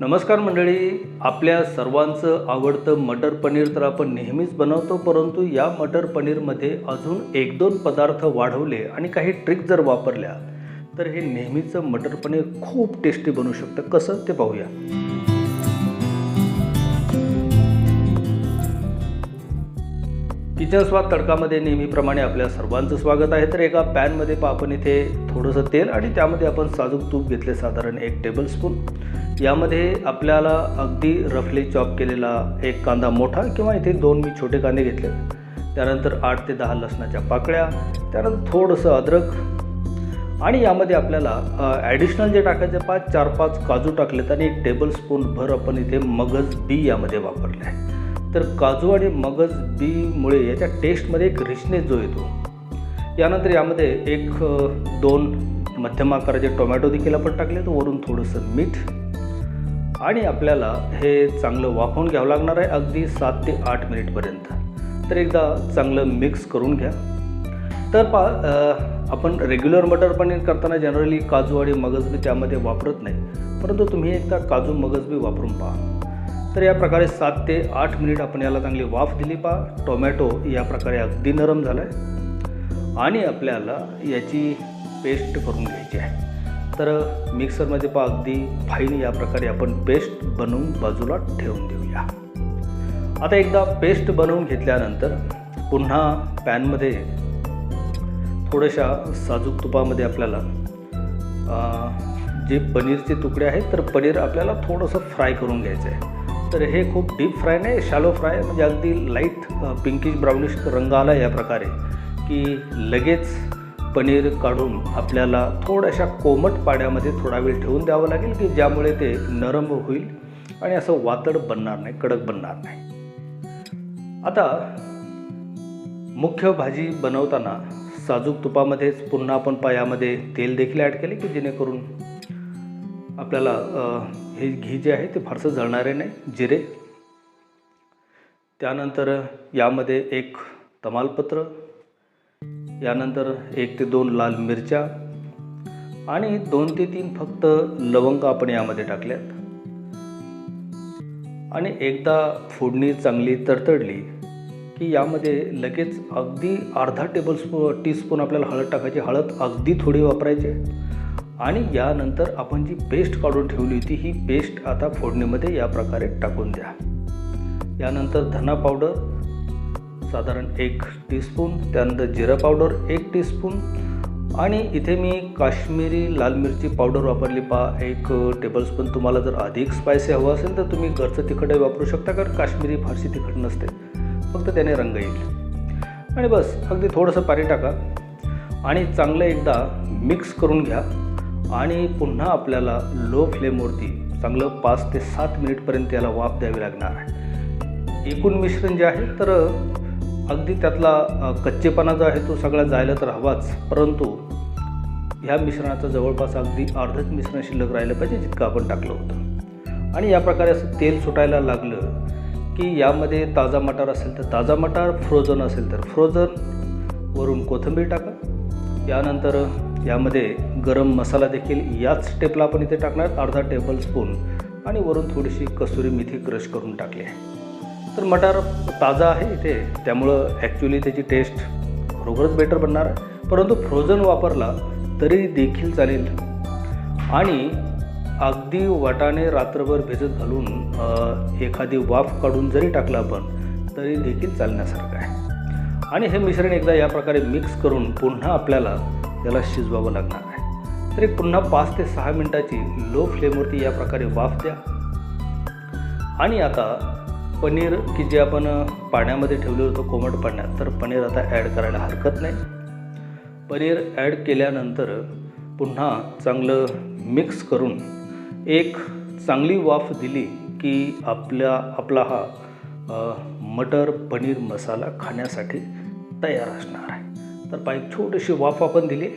नमस्कार मंडळी आपल्या सर्वांचं आवडतं मटर पनीर तर आपण नेहमीच बनवतो परंतु या मटर पनीरमध्ये अजून एक दोन पदार्थ वाढवले आणि काही ट्रिक जर वापरल्या तर हे नेहमीचं मटर पनीर खूप टेस्टी बनू शकतं. कसं ते पाहूया. किचन स्वाद तडकामध्ये नेहमीप्रमाणे आपल्या सर्वांचं स्वागत आहे. तर एका पॅनमध्ये पा आपण इथे थोडंसं तेल आणि त्यामध्ये आपण साजूक तूप घेतले साधारण एक टेबलस्पून यामध्ये आपल्याला अगदी रफली चॉप केलेला एक कांदा मोठा किंवा इथे दोन मी छोटे कांदे घेतले. त्यानंतर आठ ते दहा लसणाच्या पाकळ्या त्यानंतर थोडंसं अद्रक आणि यामध्ये आपल्याला ॲडिशनल जे टाकायचे पाच चार पाच काजू टाकलेत आणि एक टेबलस्पून भर आपण इथे मगज बी यामध्ये वापरले आहे. तर काजू आणि मगज बीमुळे याच्या टेस्टमध्ये एक रिचनेस जो येतो. यानंतर यामध्ये एक दोन मध्यम आकाराचे टोमॅटो देखील आपण टाकले तर वरून थोडंसं मीठ आणि आपल्याला हे चांगलं वाफवून घ्यावं लागणार आहे अगदी सात ते आठ मिनिटपर्यंत. तर एकदा चांगलं मिक्स करून घ्या. तर पा आपण रेग्युलर मटर पनीर करताना जनरली काजू आणि मगजबी त्यामध्ये वापरत नाही. परंतु तुम्ही एकदा काजू मगजबी वापरून पहा. तर या प्रकारे सात ते आठ मिनिट आपण याला चांगली वाफ दिली पहा टोमॅटो या प्रकारे अगदी नरम झाला आहे आणि आपल्याला याची पेस्ट करून घ्यायची आहे. तर मिक्सरमध्ये पहा अगदी फाईन या प्रकारे आपण पेस्ट बनवून बाजूला ठेवून देऊया. आता एकदा पेस्ट बनवून घेतल्यानंतर पुन्हा पॅनमध्ये थोड्याशा साजूक तुपामध्ये आपल्याला जे पनीरचे तुकडे आहेत तर पनीर आपल्याला थोडंसं फ्राय करून घ्यायचं आहे. तर हे खूप डीप फ्राय नाही शॅलो फ्राय म्हणजे अगदी लाइट पिंकिश ब्राउनिश रंग आला या प्रकारे की लगेच पनीर काढून आपल्याला थोड्याशा कोमट पाण्यामध्ये थोडा वेळ ठेवून द्यावं लागेल की ज्यामुळे ते नरम होईल आणि असं वातड बनणार नाही कडक बनणार नाही. आता मुख्य भाजी बनवताना साजूक तुपामध्येच पुन्हा आपण पायामध्ये तेल देखील ॲड केले की जेणेकरून आपल्याला हे घी जे आहे ते फारसं जळणारे नाही जिरे. त्यानंतर यामध्ये एक तमालपत्र यानंतर एक ते दोन लाल मिरच्या आणि दोन ते तीन फक्त लवंग आपण यामध्ये टाकल्यात. आणि एकदा फोडणी चांगली तरतडली की यामध्ये लगेच अगदी अर्धा टेबल स्पू टीस्पून आपल्याला हळद टाकायची. हळद अगदी थोडी वापरायची. आणि यानंतर आपण जी पेस्ट काढून ठेवली होती ही पेस्ट आता फोडणीमध्ये या प्रकारे टाकून द्या. यानंतर धना पावडर साधारण एक टीस्पून त्यानंतर जिरा पावडर एक टीस्पून आणि इथे मी काश्मीरी लाल मिरची पावडर वापरली. पा एक टेबलस्पून तुम्हाला जर अधिक स्पायसी हवं असेल तर तुम्ही घरचं तिखटही वापरू शकता कारण काश्मीरी फारशी तिखट नसते. फक्त त्याने रंग येईल. आणि बस अगदी थोडंसं पाणी टाका. आणि चांगलं एकदा मिक्स करून घ्या. आणि पुन्हा आपल्याला लो फ्लेमवरती चांगलं पाच ते सात मिनिटपर्यंत याला वाफ द्यावी लागणार. आहे एकूण मिश्रण जे आहे तर अगदी त्यातला कच्चेपणा जो आहे तो सगळा जायला तर हवाच. परंतु ह्या मिश्रणाचं जवळपास अगदी अर्धच मिश्रण शिल्लक राहिलं पाहिजे जितकं आपण टाकलं होतं. आणि या प्रकारे असं तेल सुटायला लागलं की यामध्ये ताजा मटार असेल तर ताजा मटार फ्रोझन असेल तर फ्रोझन वरून कोथिंबीर टाका. यानंतर यामध्ये गरम मसाला देखील याच स्टेपला आपण इथे टाकणार अर्धा टेबल स्पून आणि वरून थोडीशी कसुरी मेथी क्रश करून टाकली आहे. तर मटार ताजा आहे इथे. त्यामुळं ॲक्च्युली त्याची टेस्ट खरोखरच बेटर बनणार. आहे परंतु फ्रोझन वापरला तरी देखील चालेल. आणि अगदी वाटाणे रात्रभर भिजत घालून एखादी वाफ काढून जरी टाकलं आपण तरी देखील चालण्यासारखं आहे. आणि हे मिश्रण एकदा या प्रकारे मिक्स करून पुन्हा आपल्याला याला शिजवावं लागणार आहे. तर एक पुन्हा पाच ते सहा मिनटाची लो फ्लेमवरती या प्रकारे वाफ द्या. आणि आता पनीर की जे आपण पाण्यामध्ये ठेवलं होतं कोमट पाण्यात तर पनीर आता ॲड करायला हरकत नाही. पनीर ॲड केल्यानंतर पुन्हा चांगलं मिक्स करून एक चांगली वाफ दिली की आपल्या आपला हा मटर पनीर मसाला खाण्यासाठी तयार असणार आहे. तर पा छोटीशी वाफ आपण दिली.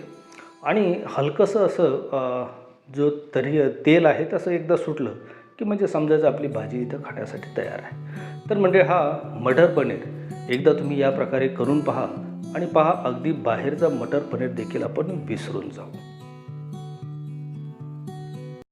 आणि हलकंसं असं जो तरी तेल आहे तसं एकदा सुटलं की म्हणजे समजायचं आपली भाजी इथं खाण्यासाठी तयार आहे. तर म्हणजे हा मटर पनीर एकदा तुम्ही या प्रकारे करून पहा आणि पहा अगदी बाहेरचा मटर पनीर देखील आपण विसरून जाऊ.